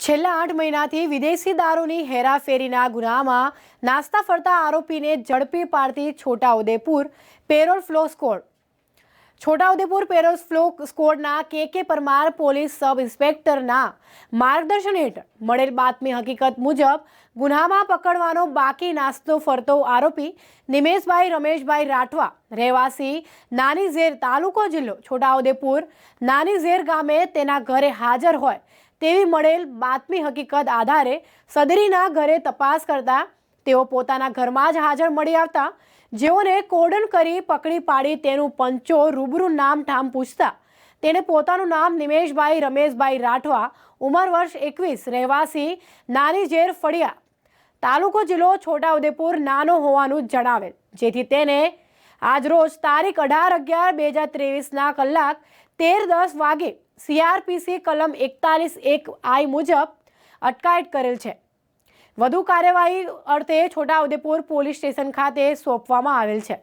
છેલ્લા આઠ મહિનાથી વિદેશી દારૂની હેરાફેરીના ગુનામાં નાસ્તા ફરતા આરોપીને ઝડપી પાડતી Chhota Udepur parole furlough squad. Chhota Udepur parole furlough સ્કોડના K K Parmar police sub ઇન્સ્પેક્ટરના માર્ગદર્શન હેઠળ મળેલ બાતમી હકીકત મુજબ ગુનામાં પકડવાનો બાકી નાસ્તો ફરતો આરોપી નિમેશભાઈ રમેશભાઈ રાઠવા, રહેવાસી નાની ઝેર તાલુકો જિલ્લો છોટાઉદેપુર. નાની ઝેર ગામે તેના ઘરે હાજર હોય તેવી મળેલ બાતમી હકીકત આધારે સદરીના ઘરે તપાસ કરતા તેઓ પોતાના ઘરમાં જ હાજર મળી આવતા. જેઓને કોર્ડન કરી પકડી પાડી તેનું પંચો રૂબરૂ નામ ઠામ પૂછતા. તેણે પોતાનું નામ નિમેશભાઈ રમેશભાઈ રાઠવા, ઉંમર વર્ષ એકવીસ, રહેવાસી નાની ઝેર ફળિયા, તાલુકો જિલ્લો છોટાઉદેપુર નાનો હોવાનું જણાવેલ. જેથી તેને આજરોજ તારીખ અઢાર અગિયાર બે હજાર ત્રેવીસના કલાક તેર દસ વાગે સીઆરપીસી કલમ એકતાલીસ એક આઈ મુજબ અટકાયત કરેલ છે. વધુ કાર્યવાહી અર્થે છોટાઉદેપુર પોલીસ સ્ટેશન ખાતે સોંપવામાં આવેલ છે.